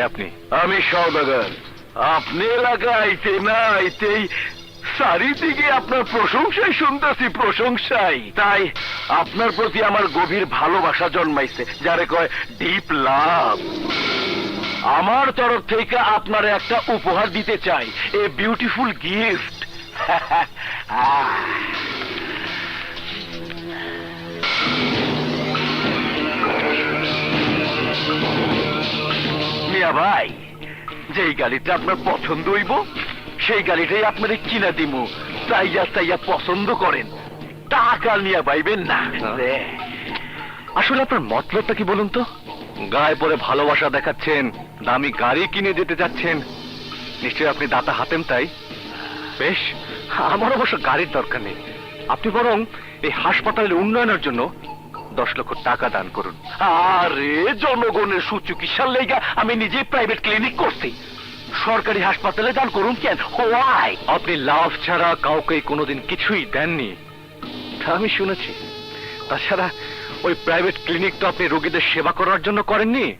আপনি? আমি সৌদাগর আপনি এলাকা আইতে না আইতেই চারিদিকে আপনার প্রশংসাই শুনতেছি প্রশংসাই। তাই আপনার প্রতি আমার গভীর ভালোবাসা জন্মাইছে যারে কয় ডিপ লাভ। আমার তরফ থেকে আপনার একটা উপহার দিতে চাই এ বিউটিফুল গিফট। মিয়া ভাই যেই গাড়িটা আপনার পছন্দ হইব সেই গাড়িটাই আপনারে কিনা দিমু। তাইয়া তাইয়া পছন্দ করেন। টাকা নিয়ে পাইবেন না। আসলে আপনার মতলবটা কি বলুন তো? গায়ে পরে ভালোবাসা দেখাচ্ছেন দামি গাড়ি কিনে যেতে যাচ্ছেন নিশ্চয়ই আপনি দাতা হাতেম তাই। বেশ আমার অবশ্য গাড়ির দরকার নেই। আপনি বরং এই হাসপাতালের উন্নয়নের জন্য দশ লক্ষ টাকা দান করুন। আরে জনগণের সুচিকিৎসার লেগা আমি নিজে প্রাইভেট ক্লিনিক করছি। সরকারি হাসপাতালে দান করুন কেন? হোয়াই আপনি লাভ ছাড়া কাউকে কোনোদিন কিছুই দেননি। তা আমি শুনেছি। তাছাড়া ওই প্রাইভেট ক্লিনিক তো আপনি রোগীদের সেবা করার জন্য করেননি।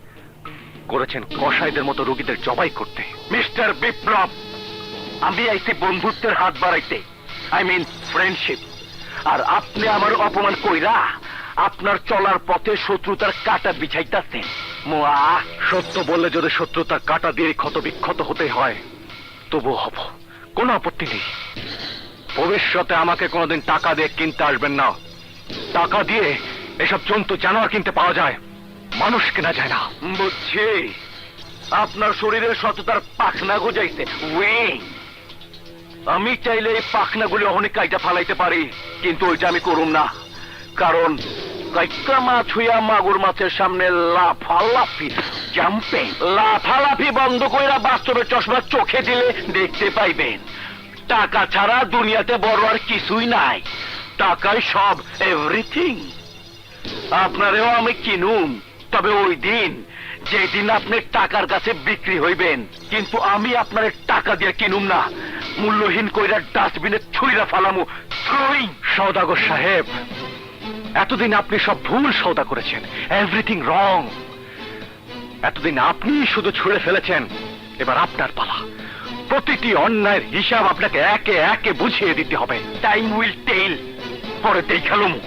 করেছেন কসাইদের মতো রোগীদের জবাই করতে। মিস্টার বিপ্লব আমি আইছি বন্ধুত্বের হাত বাড়াইতে। আই মিন ফ্রেন্ডশিপ আর আপনি আমার অপমান কইরা আপনার চলার পথে শত্রুতার কাটা বিছাইতাছেন মোয়া, সত্য বললে যদি শত্রুতার কাটা দিয়ে ক্ষত বিক্ষত হতে হয় তবু হব। কোনো আপত্তি নেই। ভবিষ্যতে আমাকে কোনোদিন টাকা দিয়ে কিনতে আসবেন না। টাকা দিয়ে এসব জন্তু, জানোয়ার কিনতে পাওয়া যায়। মানুষ কেনা যায় না। বুঝছি। আপনার শরীরের সততার পাখনা গজাইছে আমি চাইলে এই পাখনাগুলি অনেক কাইটা ফালাইতে পারি, কিন্তু ওইটা আমি করুম না। কারণ কাইকা মাছ হইয়া মাগুর মাছের সামনে লাফালাফি, জাম্পিং। লাফালাফি বন্ধ কইরা বাস্তবে চশমা চোখে দিলে দেখতে পাইবেন। টাকা ছাড়া দুনিয়াতে বড় আর কিছুই নাই। টাকাই সব এভরিথিং আপনারেও আমি কিনুম, তবে ওই দিন, যেদিন আপনি টাকার কাছে বিক্রি হইবেন, কিন্তু আমি আপনার টাকা দিয়ে কিনুম না। মূল্যহীন কইরা ডাস্টবিনে ছুইরা ফালামু। সৌদাগর সাহেব। এতদিন আপনি সব ভুল সৌদা করেছেন। এভরিথিং রং এতদিন আপনি শুধু ছুঁড়ে ফেলেছেন। এবার আপনার পালা। প্রতিটি অন্যায়ের হিসাব আপনাকে একে একে বুঝিয়ে দিতে হবে। টাইম উইল টেল পরে দেখালুম